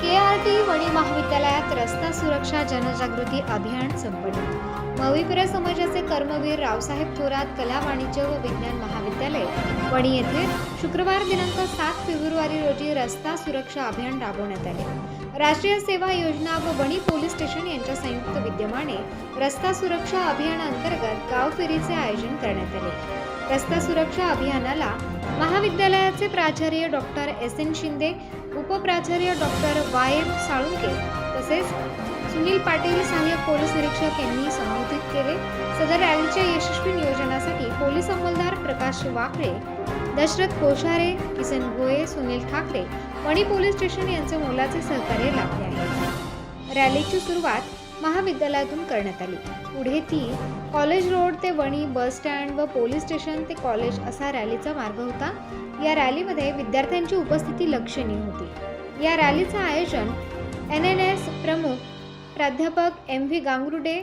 के R T Wani महाविद्यालयात रस्ता सुरक्षा जनजागृती अभियान संपन्न. मविप्र समाजाचे कर्मवीर रावसाहेब थोरात कला वाणिज्य व विज्ञान महाविद्यालय. वणी येथे शुक्रवार दिनांक सात फेब्रुवारी रोजी रस्ता सुरक्षा अभियान राबवण्यात आले. राष्ट्रीय सेवा योजना व वणी पोलीस स्टेशन यांच्या संयुक्त विद्यमाने रस्ता सुरक्षा अभियानाअंतर्गत का फेरीचे आयोजन करण्यात आले. रस्ता सुरक्षा अभियानाला महाविद्यालयाचे प्राचार्य डॉक्टर एस एन शिंदे उपप्राचार्य डॉक्टर वाय एम साळुंके तसेच सुनील पाटील सहाय्यक पोलीस निरीक्षक यांनी संबोधित केले. सदर रॅलीच्या यशस्वी नियोजनासाठी पोलीस अंमलदार प्रकाश वाकळे दशरथ कोशारे किसन गोये सुनील ठाकरे वणी पोलीस स्टेशन यांचे मोलाचे सहकार्य लाभले आहे. रॅलीची सुरुवात महाविद्यालयातून करण्यात आली. पुढे ती कॉलेज रोड ते वणी बस स्टँड व पोलीस स्टेशन ते कॉलेज असा रॅलीचा मार्ग होता. या रॅलीमध्ये विद्यार्थ्यांची उपस्थिती लक्षणीय होती. या रॅलीचं आयोजन एन एन एस प्रमुख प्राध्यापक एम व्ही गांगरुडे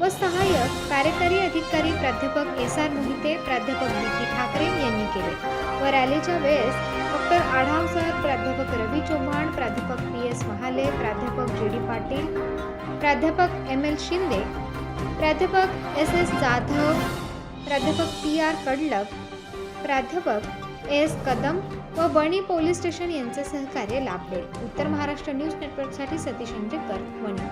व सहाय्यक कार्यकारी अधिकारी प्राध्यापक एस आर मोहिते प्राध्यापक बी ठाकरे यांनी केले. व रॅलीच्या वेळेस डॉक्टर आढावसाहेब प्राध्यापक रवी प्राध्यापक पी एस महाले प्राध्यापक जे डी पाटील प्राध्यापक एम एल शिंदे प्राध्यापक एस एस जाधव प्राध्यापक पी आर कडलक प्राध्यापक एस कदम व बणी पोलीस स्टेशन यांचे सहकार्य लाभले. उत्तर महाराष्ट्र न्यूज नेटवर्कसाठी सतीश इंजेकर वणी.